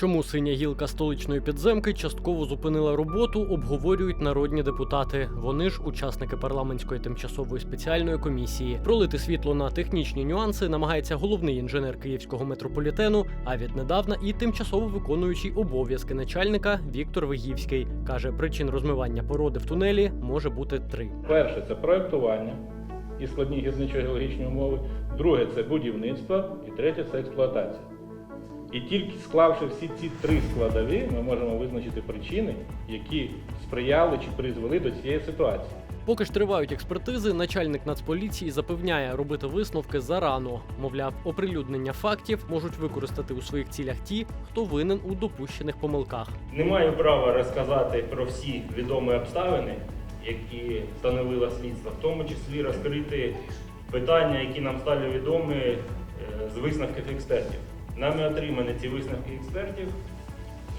Чому синя гілка столичної підземки частково зупинила роботу, обговорюють народні депутати. Вони ж учасники парламентської тимчасової спеціальної комісії. Пролити світло на технічні нюанси намагається головний інженер київського метрополітену, а віднедавна і тимчасово виконуючий обов'язки начальника Віктор Вигівський каже, причин розмивання породи в тунелі може бути три. Перше це проектування і складні гірничо-геологічні умови. Друге це будівництво. І третє це експлуатація. І тільки склавши всі ці три складові, ми можемо визначити причини, які сприяли чи призвели до цієї ситуації. Поки ж тривають експертизи, начальник Нацполіції запевняє робити висновки зарано. Мовляв, оприлюднення фактів можуть використати у своїх цілях ті, хто винен у допущених помилках. Не маю права розказати про всі відомі обставини, які встановило слідство, в тому числі розкрити питання, які нам стали відомі е, з висновків експертів. Нами отримані ці висновки експертів,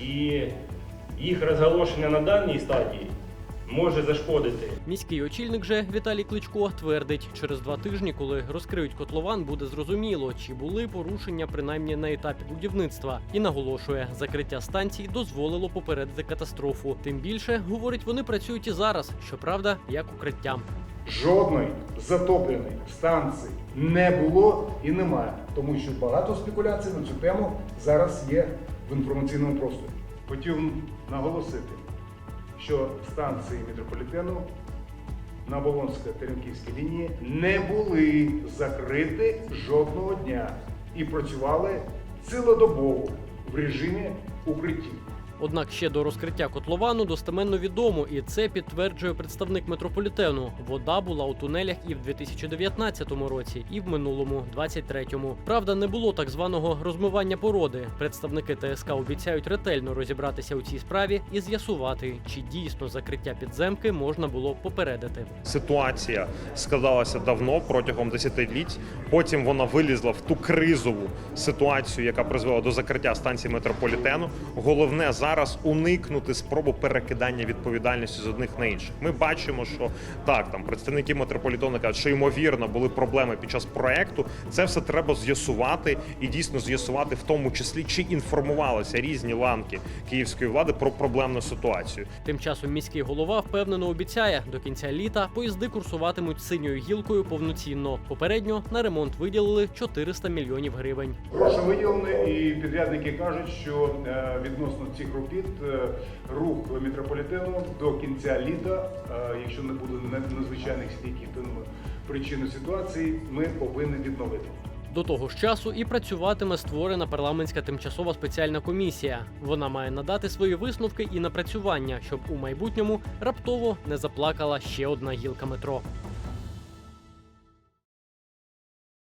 і їх розголошення на даній стадії може зашкодити Міський очільник же Віталій Кличко твердить, через два тижні, коли розкриють котлован, буде зрозуміло, чи були порушення принаймні на етапі будівництва, і наголошує, закриття станцій дозволило попередити катастрофу. Тим більше говорить, вони працюють і зараз, щоправда, як укриттям. Жодної затопленої станції не було і немає, тому що багато спекуляцій на цю тему зараз є в інформаційному просторі. Хотів наголосити, що станції метрополітену на Болонсько-Теренківській лінії не були закриті жодного дня і працювали цілодобово в режимі укриттів. Однак ще до розкриття котловану достеменно відомо, і це підтверджує представник метрополітену. Вода була у тунелях і в 2019 році, і в минулому, 23-му. Правда, не було так званого розмивання породи. Представники ТСК обіцяють ретельно розібратися у цій справі і з'ясувати, чи дійсно закриття підземки можна було попередити. Ситуація складалася давно протягом десятиліть. Потім вона вилізла в ту кризову ситуацію, яка призвела до закриття станції метрополітену. Головне зараз уникнути спробу перекидання відповідальності з одних на інших. Ми бачимо, що так там представники метрополітену кажуть, що ймовірно були проблеми під час проекту. Це все треба з'ясувати і дійсно з'ясувати, в тому числі чи інформувалися різні ланки київської влади про проблемну ситуацію. Тим часом міський голова впевнено обіцяє, до кінця літа поїзди курсуватимуть синьою гілкою повноцінно. Попередньо на ремонт виділили 400 мільйонів гривень. Гроші виділені, і підрядники кажуть, що е, відносно цих робіт е, рух метрополітену до кінця літа, е, якщо не буде надзвичайних стійких причин ситуації, ми повинні відновити. До того ж часу і працюватиме створена парламентська тимчасова спеціальна комісія. Вона має надати свої висновки і напрацювання, щоб у майбутньому раптово не заплакала ще одна гілка метро.